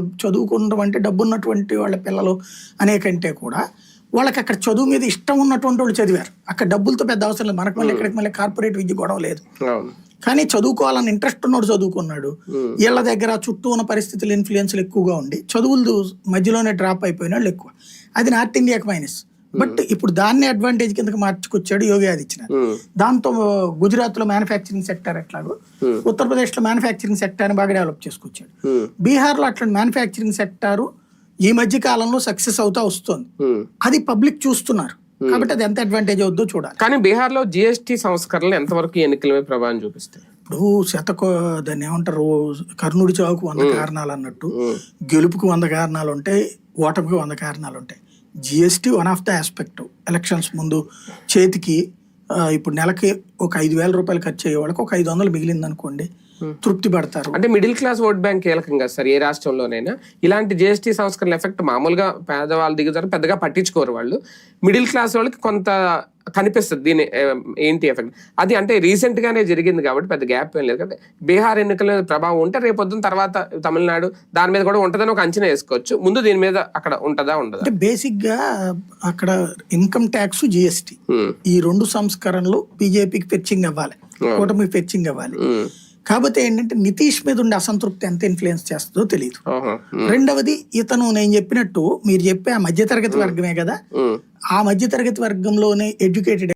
చదువుకుంటాం అంటే డబ్బు ఉన్నటువంటి వాళ్ళ పిల్లలు అనే కంటే కూడా వాళ్ళకి అక్కడ చదువు మీద ఇష్టం ఉన్నటువంటి వాళ్ళు చదివారు. అక్కడ డబ్బులతో పెద్ద అవసరం లేదు. మనకు మళ్ళీ ఇక్కడికి మళ్ళీ కార్పొరేట్ విద్య గొడవ లేదు. కానీ చదువుకోవాలని ఇంట్రెస్ట్ ఉన్నోడు చదువుకున్నాడు. వీళ్ళ దగ్గర చుట్టూ ఉన్న పరిస్థితులు ఇన్ఫ్లుయెన్స్లు ఎక్కువగా ఉండి చదువులు మధ్యలోనే డ్రాప్ అయిపోయిన వాళ్ళు ఎక్కువ. అది నార్త్ ఇండియాకి మైనస్ బట్ ఇప్పుడు దాన్ని అడ్వాంటేజ్ కిందకి మార్చుకొచ్చాడు యోగి ఆదిత్యనాథ్. దాంతో గుజరాత్లో మ్యానుఫ్యాక్చరింగ్ సెక్టర్ ఎట్లాగో ఉత్తరప్రదేశ్లో మ్యానుఫ్యాక్చరింగ్ సెక్టర్ బాగా డెవలప్ చేసుకొచ్చాడు. బీహార్లో అట్లాంటి మ్యానుఫ్యాక్చరింగ్ సెక్టారు ఈ మధ్య కాలంలో సక్సెస్ అవుతా వస్తుంది. అది పబ్లిక్ చూస్తున్నారు. కాబట్టి అది ఎంత అడ్వాంటేజ్ అవుద్దో చూడాలి. కానీ బీహార్లో జిఎస్టీ సంస్కరణలు ఎంతవరకు ఎన్నికల ప్రభావం చూపిస్తాయి? ఇప్పుడు శతకో దాన్ని ఏమంటారు కర్ణుడి చావుకు వంద కారణాలు అన్నట్టు గెలుపుకి వంద కారణాలు ఉంటాయి ఓటమికి వంద కారణాలు ఉంటాయి. GST one of the aspect elections ముందు చేతికి ఇప్పుడు నెలకి ఒక ఐదు వేల రూపాయలు ఖర్చు అయ్యే వాళ్ళకి ఒక ఐదు వందలు మిగిలింది అనుకోండి తృప్తి పడతారు. అంటే మిడిల్ క్లాస్ ఓట్ బ్యాంక్ కీలకం కదా సార్ ఏ రాష్ట్రంలోనైనా. ఇలాంటి జిఎస్టీ సంస్కరణ ఎఫెక్ట్ మామూలుగా పేదవాళ్ళు దిగుతారు పెద్దగా పట్టించుకోరు వాళ్ళు. మిడిల్ క్లాస్ వాళ్ళకి కొంత కనిపిస్తుంది దీని ఏంటి ఎఫెక్ట్? అది అంటే రీసెంట్ గానే జరిగింది కాబట్టి పెద్ద గ్యాప్ ఏం లేదు కాబట్టి బీహార్ ఎన్నికల ప్రభావం ఉంటే రేపు పొద్దున్న తర్వాత తమిళనాడు దాని మీద కూడా ఉంటుందని ఒక అంచనా వేసుకోవచ్చు. ముందు దీని మీద అక్కడ ఉంటుందా ఉండదా? అంటే బేసిక్గా అక్కడ ఇన్కమ్ ట్యాక్స్ జిఎస్టీ ఈ రెండు సంస్కరణలు బీజేపీకి ఫెచ్చింగ్ అవ్వాలి. కూటమికి ఫెచ్చింగ్ అవ్వాలి. కాకపోతే ఏంటంటే నితీష్ మీద ఉండే అసంతృప్తి ఎంత ఇన్ఫ్లుయెన్స్ చేస్తుందో తెలియదు రెండవది ఇతను నేను చెప్పినట్టు మీరు చెప్పే ఆ మధ్యతరగతి వర్గమే కదా? ఆ మధ్యతరగతి వర్గంలోనే ఎడ్యుకేటెడ్